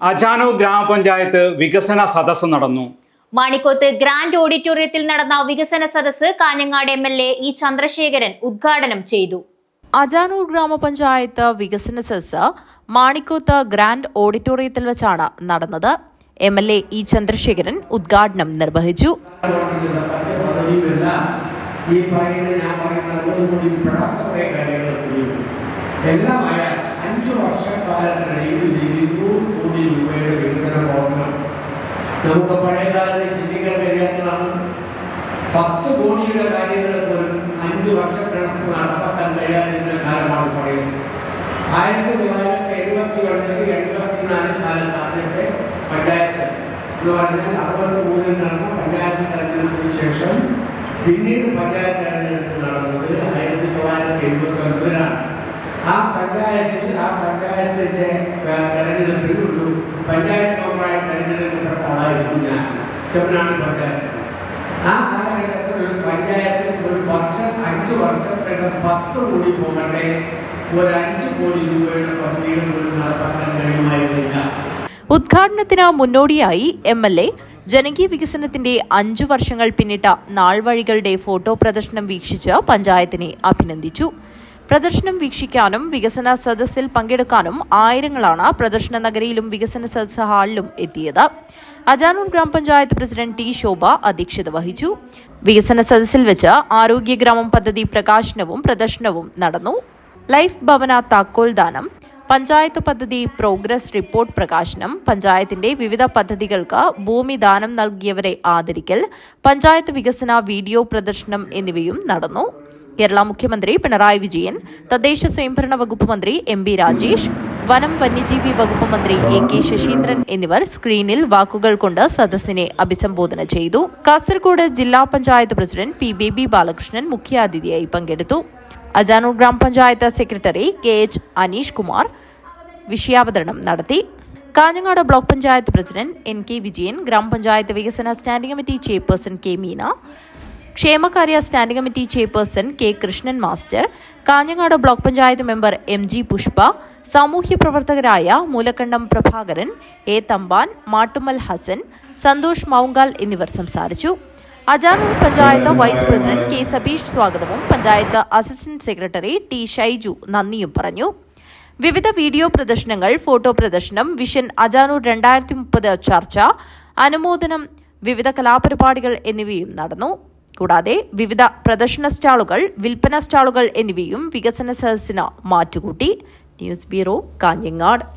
അജാനൂർ ഗ്രാമപഞ്ചായത്ത് വികസന സദസ് നടന്നു. മാണിക്കോത്ത് ഗ്രാൻഡ് ഓഡിറ്റോറിയത്തിൽ നടന്ന വികസന സദസ് Kanhangad M L A E Chandrasekharan ഉദ്ഘാടനം ചെയ്തു. അജാനൂർ ഗ്രാമപഞ്ചായത്ത് വികസന സദസ് മാണിക്കോത്ത് ഗ്രാൻഡ് ഓഡിറ്റോറിയത്തിൽ വെച്ചാണ് നടന്നത്. M L A E Chandrasekharan ഉദ്ഘാടനം നിർവഹിച്ചു. എല്ലാമായ അഞ്ചു പദ്ധതിയുമെല്ലാം ഈ പറയുന്ന ഞാൻ പറയുന്ന അതുകൊണ്ട് കൂടി പെടാത്ത കുറേ കാര്യങ്ങൾ കൂടിയുണ്ട് എല്ലാമായ അഞ്ചു വർഷക്കാലത്തിനിടയിൽ ഇരുന്നൂറ് കോടി രൂപയുടെ വികസന പ്രവർത്തനം നമുക്ക് പഴയകാലത്ത് ചിന്തിക്കാൻ കഴിയാത്തതാണ്. പത്ത് കോടിയുടെ കാര്യങ്ങൾ പോലും അഞ്ചു വർഷക്കണക്കിന് നടപ്പാക്കാൻ കഴിയാതിരുന്ന കാലമാണ് പറയുന്നത് ആയിരത്തി തൊള്ളായിരത്തി എഴുപത്തി ഒൻപത് എൺപത്തിനാല് കാലത്ത് ആദ്യത്തെ പഞ്ചായത്ത് എന്ന് പറഞ്ഞാൽ അറുപത്തി മൂന്നിൽ നടന്ന പഞ്ചായത്ത് തെരഞ്ഞെടുപ്പിന് ശേഷം പിന്നീട് പഞ്ചായത്ത് തെരഞ്ഞെടുപ്പ് നടന്നത് ആയിരത്തി തൊള്ളായിരത്തി എഴുപത്തി ഒൻപതിലാണ് ആ പഞ്ചായത്തിൽ ആ പഞ്ചായത്തിന്റെ തെരഞ്ഞെടുപ്പിൽ ഒരു പഞ്ചായത്ത് മെമ്പറായി തെരഞ്ഞെടുക്കപ്പെട്ട ആളായിരുന്നു ഞാൻ ചെമ്മനാട് പഞ്ചായത്ത് ആ കാലഘട്ടത്തിൽ ഒരു പഞ്ചായത്തിൽ ഒരു വർഷം അഞ്ച് വർഷത്തിനകം പത്ത് കോടി പോകട്ടെ ഒരു അഞ്ച് കോടി രൂപയുടെ പദ്ധതികൾ പോലും നടപ്പാക്കാൻ കഴിയുമായിരുന്നില്ല. ഉദ്ഘാടനത്തിന് മുന്നോടിയായി എം എൽ എ ജനകീയ വികസനത്തിന്റെ അഞ്ചു വർഷങ്ങൾ പിന്നിട്ട നാൾവഴികളുടെ ഫോട്ടോ പ്രദർശനം വീക്ഷിച്ച് പഞ്ചായത്തിനെ അഭിനന്ദിച്ചു. പ്രദർശനം വീക്ഷിക്കാനും വികസന സദസ്സിൽ പങ്കെടുക്കാനും ആയിരങ്ങളാണ് പ്രദർശന നഗരിയിലും വികസന സദസ്സ് ഹാളിലും എത്തിയത്. അജാനൂർ ഗ്രാമപഞ്ചായത്ത് പ്രസിഡന്റ് ടി ശോഭ അധ്യക്ഷത വഹിച്ചു. വികസന സദസ്സിൽ വെച്ച് ആരോഗ്യ ഗ്രാമം പദ്ധതി പ്രകാശനവും പ്രദർശനവും നടന്നു. ലൈഫ് ഭവന താക്കോൽദാനം പഞ്ചായത്ത് പദ്ധതി പ്രോഗ്രസ് റിപ്പോർട്ട് പ്രകാശനം പഞ്ചായത്തിന്റെ വിവിധ പദ്ധതികൾക്ക് ഭൂമി ദാനം നൽകിയവരെ ആദരിക്കൽ പഞ്ചായത്ത് വികസന വീഡിയോ പ്രദർശനം എന്നിവയും നടന്നു. കേരള മുഖ്യമന്ത്രി പിണറായി വിജയൻ തദ്ദേശ സ്വയംഭരണ വകുപ്പ് മന്ത്രി എം ബി രാജേഷ് വനം വന്യജീവി വകുപ്പ് മന്ത്രി എ കെ ശശീന്ദ്രൻ എന്നിവർ സ്ക്രീനിൽ വാക്കുകൾ കൊണ്ട് സദസ്സിനെ അഭിസംബോധന ചെയ്തു. കാസർഗോഡ് ജില്ലാ പഞ്ചായത്ത് പ്രസിഡന്റ് പി ബേബി ബാലകൃഷ്ണൻ മുഖ്യാതിഥിയായി പങ്കെടുത്തു. അജാനൂർ ഗ്രാമപഞ്ചായത്ത് secretary K H Aneesh Kumar വിഷയാവതരണം നടത്തി. Kanhangad block panchayat president N K Vijayan ഗ്രാമപഞ്ചായത്ത് വികസന standing committee chairperson K Meena ക്ഷേമകാര്യ standing committee chairperson K Krishnan master Kanhangad block panchayat member M G Pushpa സാമൂഹ്യ പ്രവർത്തകരായ Moolakkandam Prabhakaran A Thampan Mattummal Hasan Santhosh Mounkal എന്നിവർ സംസാരിച്ചു. Ajanur panchayat vice president K Sabeesh സ്വാഗതവും panchayat assistant secretary T Shaiju നന്ദിയും പറഞ്ഞു. വിവിധ വീഡിയോ പ്രദർശനങ്ങൾ ഫോട്ടോ പ്രദർശനം വിഷൻ അജാനൂർ രണ്ടായിരത്തി മുപ്പത് ചർച്ച അനുമോദനം വിവിധ കലാപരിപാടികൾ എന്നിവയും നടന്നു. കൂടാതെ വിവിധ പ്രദർശന സ്റ്റാളുകൾ വിൽപ്പന സ്റ്റാളുകൾ എന്നിവയും വികസന സദസ്സിന് മാറ്റുകൂട്ടി. News bureau Kanhangad.